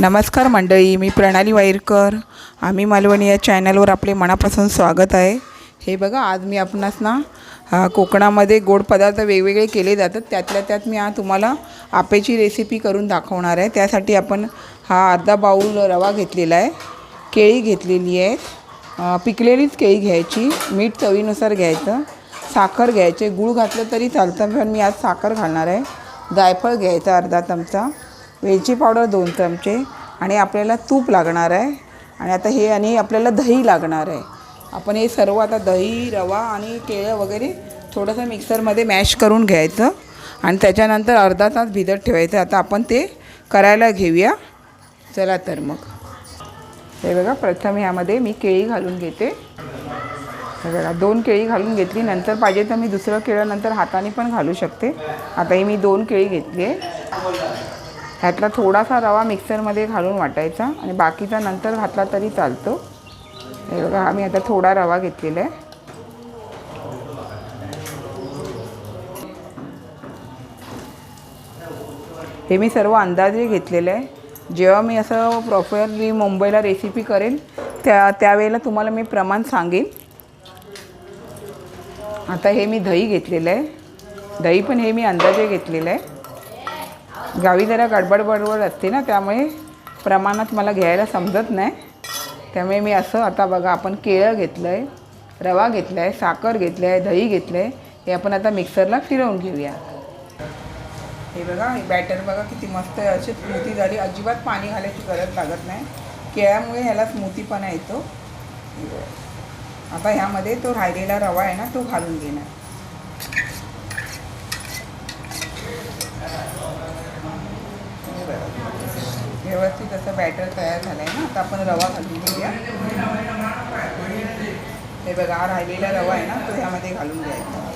नमस्कार मंडळी मी प्रणाली वाईरकर. आम्ही मालवणी या चॅनलवर आपले मनापासून स्वागत आहे. हे बघा आज मी आपणास ना कोकणामध्ये गोड पदार्थ वेगवेगळे केले जातात. त्यातल्या त्यात मी आज तुम्हाला आपेची रेसिपी करून दाखवणार आहे. त्यासाठी आपण हा अर्धा बाऊल रवा घेतलेला आहे. केळी घेतलेली आहे पिकलेलीच केळी घ्यायची. मीठ चवीनुसार घ्यायचं. साखर घ्यायचे. गूळ घातलं तरी चालतं पण मी आज साखर घालणार आहे. जायफळ घ्यायचं अर्धा चमचा. वेलची पावडर दोन चमचे. आणि आपल्याला तूप लागणार आहे. आणि आता हे आणि आपल्याला दही लागणार आहे. आपण हे सर्व आता दही रवा आणि केळं वगैरे थोडंसं मिक्सरमध्ये मॅश करून घ्यायचं. आणि त्याच्यानंतर अर्धा तास भिजत ठेवायचं. आता आपण ते करायला घेऊया. चला तर मग. हे बघा प्रथम ह्यामध्ये मी केळी घालून घेते. हे बघा दोन केळी घालून घेतली. नंतर पाहिजे तर मी दुसरं केळं नंतर हाताने पण घालू शकते. आता ही मी दोन केळी घेतली आहे. ह्यातला थोडासा रवा मिक्सरमध्ये घालून वाटायचा आणि बाकीचा नंतर घातला तरी चालतो. हे बघा आम्ही आता थोडा रवा घेतलेला आहे. हे मी सर्व अंदाजे घेतलेलं आहे. जेव्हा मी असं प्रॉपरली मुंबईला रेसिपी करेन त्या त्यावेळेला तुम्हाला मी प्रमाण सांगेन. आता हे मी दही घेतलेलं आहे. दही पण हे मी अंदाजे घेतलेलं आहे. गावी जरा गडबड बडबड असते ना त्यामुळे प्रमाणात मला घ्यायला समजत नाही. त्यामुळे मी असं आता बघा आपण केळं घेतलं आहे रवा घेतला आहे साखर घेतलं आहे दही घेतलं आहे हे आपण आता मिक्सरला फिरवून घेऊया. हे बघा हे बॅटर बघा किती मस्त आहे. अशी स्मूथी झाली. अजिबात पाणी घालायची गरज लागत नाही. केळ्यामुळे ह्याला स्मूथीपणा येतो. आता ह्यामध्ये तो राहिलेला रवा आहे ना तो घालून घेणार. व्यवस्थित असं बॅटर तयार झालं आहे ना. आता आपण रवा घालून घेऊया. हे बघा हा राहिलेला रवा आहे ना तो ह्यामध्ये घालून घ्यायचा.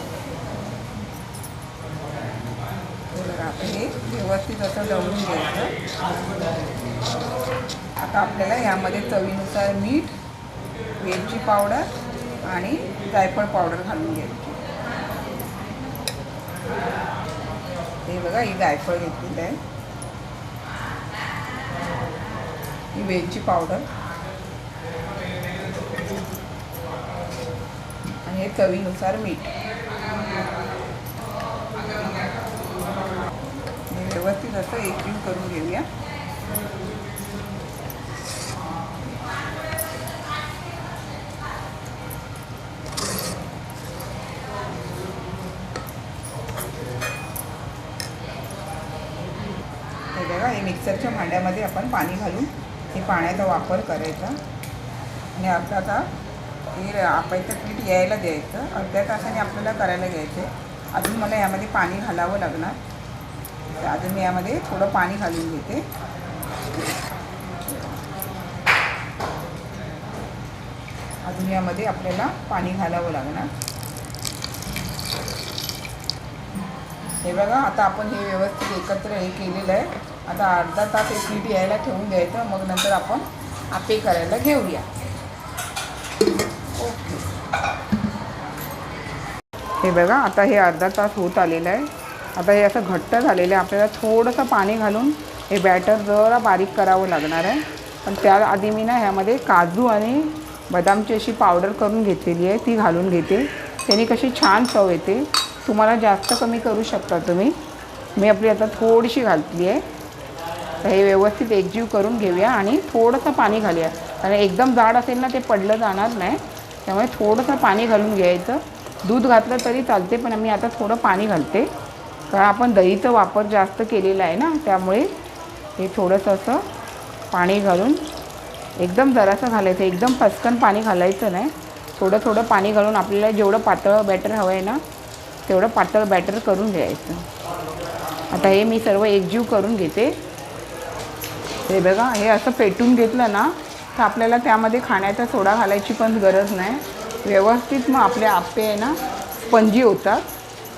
हे हे व्यवस्थित असं दळून घ्यायचं. आता आपल्याला यामध्ये चवीनुसार मीठ वेलची पावडर आणि जायफळ पावडर घालून घ्यायची. हे बघा ही जायफळ घेतलेलं आहे. ही वेलची पावडर. आणि हे चवीनुसार मीठ. व्यवस्थित असं एकजीव करून घेऊया. हे बघा हे मिक्सरच्या भांड्यामध्ये आपण पाणी घालून हे पाण्याचा वापर करायचा. आणि अर्धा तास हे आपायचं पीठ यायला द्यायचं. अर्ध्या तासाने आपल्याला करायला घ्यायचे. अजून मला यामध्ये पाणी घालावं लागणार. तर अजून मी यामध्ये थोडं पाणी घालून घेते. अजून यामध्ये आपल्याला पाणी घालावं लागणार. हे बघा आता आपण हे व्यवस्थित एकत्र हे केलेलं आहे. आता अर्धा तास एक पीठ यायला ठेवून द्यायचं मग नंतर आपण आपे करायला घेऊया. ओके. हे बघा आता हे अर्धा तास होत आलेलं आहे. आता हे असं घट्ट झालेलं आहे. आपल्याला थोडंसं पाणी घालून हे बॅटर जरा बारीक करावं लागणार आहे. पण त्याआधी मी ना ह्यामध्ये काजू आणि बदामची अशी पावडर करून घेतलेली आहे ती घालून घेते. त्याने कशी छान चव येते. तुम्हाला जास्त कमी करू शकता तुम्ही. मी आपली आता थोडीशी घातली आहे तर हे व्यवस्थित एकजीव करून घेऊया आणि थोडंसं पाणी घालूया. कारण एकदम जाड असेल ना ते पडलं जाणार नाही. त्यामुळे थोडंसं पाणी घालून घ्यायचं. दूध घातलं तरी चालते पण मी आता थोडं पाणी घालते. कारण आपण दहीचा वापर जास्त केलेला आहे ना त्यामुळे हे थोडंसं असं पाणी घालून एकदम जरासं घालायचं. एकदम पचकन पाणी घालायचं नाही. थोडं थोडं पाणी घालून आपल्याला जेवढं पातळ बॅटर हवं आहे ना तेवढं पातळ बॅटर करून घ्यायचं. आता हे मी सर्व एकजीव करून घेते. हे बघा हे असं पेटून घेतलं ना तर आपल्याला त्यामध्ये खाण्याचा सोडा घालायची पण गरज नाही. व्यवस्थित मग आपले आपे आहे ना स्पंजी होतात.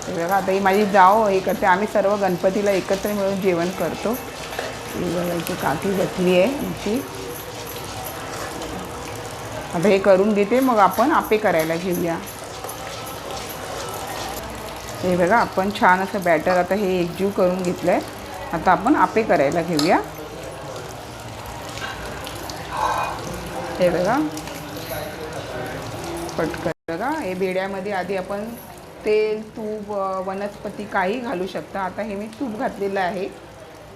हे बघा आता ही माझी जाव हे करते. आम्ही सर्व गणपतीला एकत्र मिळून जेवण करतो. ही बघा इथे काठी बसली आहे आमची. आता हे करून घेते मग आपण आपे करायला घेऊया. हे बघा आपण छान असं बॅटर आता हे एकजीव करून घेतलं आहे आता आपण आपे करायला घेऊया. हे बघा. पटकन बघा. हे बेड्यामध्ये आधी आपण तेल तूप वनस्पती काही घालू शकता. आता हे मी तूप घातलेलं आहे.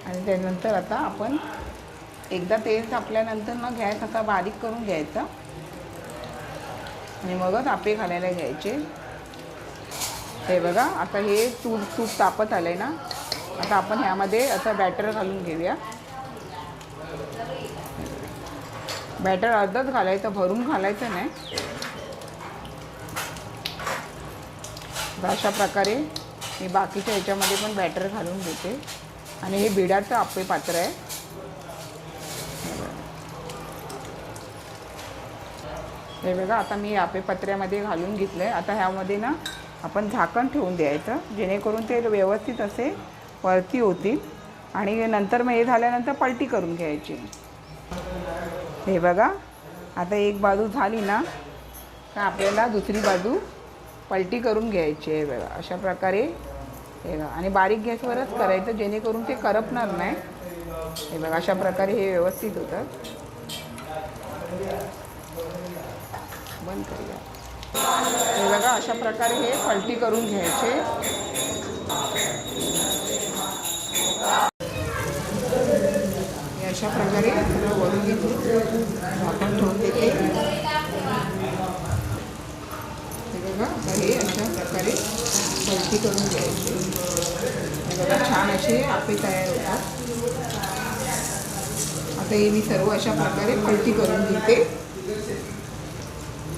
आणि त्यानंतर आता आपण एकदा तेल तापल्यानंतर ना गॅस असा बारीक करून घ्यायचा. आणि मगच आपे घालायला घ्यायचे. हे बघा. आता हे तूप तूप तापत आलं आहे ना. आता आपण ह्यामध्ये असं बॅटर घालून घेऊया. बॅटर अर्धच घालायचं भरून घालायचं नाही. अशा प्रकारे मी बाकीच्या ह्याच्यामध्ये पण बॅटर घालून घेते. आणि हे बिडाचं आपले पात्र आहे. हे बघा आता मी आपे पत्र्यामध्ये घालून घेतलं आहे आता ह्यामध्ये ना आपण झाकण ठेवून द्यायचं जेणेकरून ते व्यवस्थित असे वरती होतील. आणि नंतर मग हे झाल्यानंतर पलटी करून घ्यायची. हे बघा. आता एक बाजू झाली ना तर आपल्याला दुसरी बाजू पलटी करून घ्यायची आहे बघा. अशा प्रकारे हे बघा. आणि बारीक गॅसवरच करायचं जेणेकरून ते करपणार नाही. हे बघा अशा प्रकारे हे व्यवस्थित होतात बंद करूया. हे बघा अशा प्रकारे हे पलटी करून घ्यायचे. घेते आपण ठेवून हे बघा आता हे अशा प्रकारे पलटी करून घ्यायचे बघा छान असे आपे तयार होतात आता हे मी सर्व अशा प्रकारे पलटी करून घेते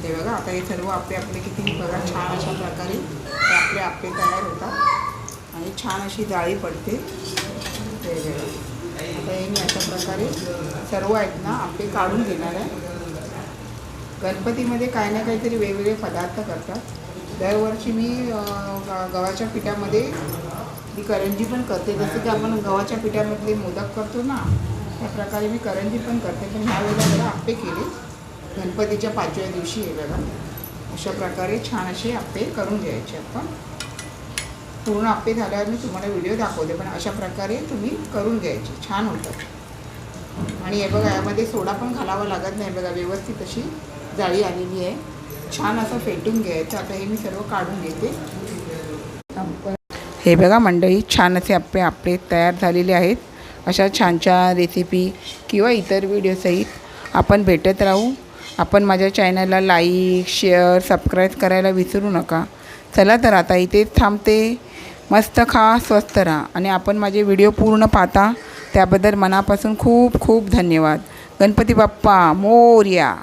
ते बघा आता हे सर्व आपले आपले किती बघा छान अशा प्रकारे हे आपले आपे तयार होतात आणि छान अशी जाळी पडते. ते बघा. आता हे मी अशा प्रकारे सर्व आहेत ना आपले काढून घेणार आहे. गणपतीमध्ये काही ना काहीतरी वेगवेगळे पदार्थ करतात. दरवर्षी मी ग- गव्हाच्या पिठामध्ये ती करंजी पण करते. जसं की आपण गव्हाच्या पिठामधले मोदक करतो ना त्या प्रकारे मी करंजी पण करते. पण ह्या वेळेला जरा आप्पे केले. गणपतीच्या पाचव्या दिवशी हे बघा. अशा प्रकारे छान असे आप्पे करून घ्यायचे आपण. पूर्ण आपे झाल्यावर मी तुम्हाला व्हिडिओ दाखवते. पण अशा प्रकारे तुम्ही करून घ्यायचे. छान होतात आणि हे बघा यामध्ये सोडा पण घालावा लागत नाही बघा. व्यवस्थित अशी जाळी आलेली आहे. छान असं फेटून घ्यायचं. आता हे मी सर्व काढून घेते. हे बघा मंडळी छान असे आप्पे आपले तयार झालेले आहेत. अशा छान छान रेसिपी किंवा इतर व्हिडिओसहित आपण भेटत राहू. आपण माझ्या चॅनलला लाईक शेअर सबस्क्राईब करायला विसरू नका. चला तर आता इथेच थांबते. मस्त खा स्वस्त राहा. आणि आपण माझे व्हिडिओ पूर्ण पाहता त्याबद्दल मनापासून खूप खूप धन्यवाद. गणपती बाप्पा मोर्या.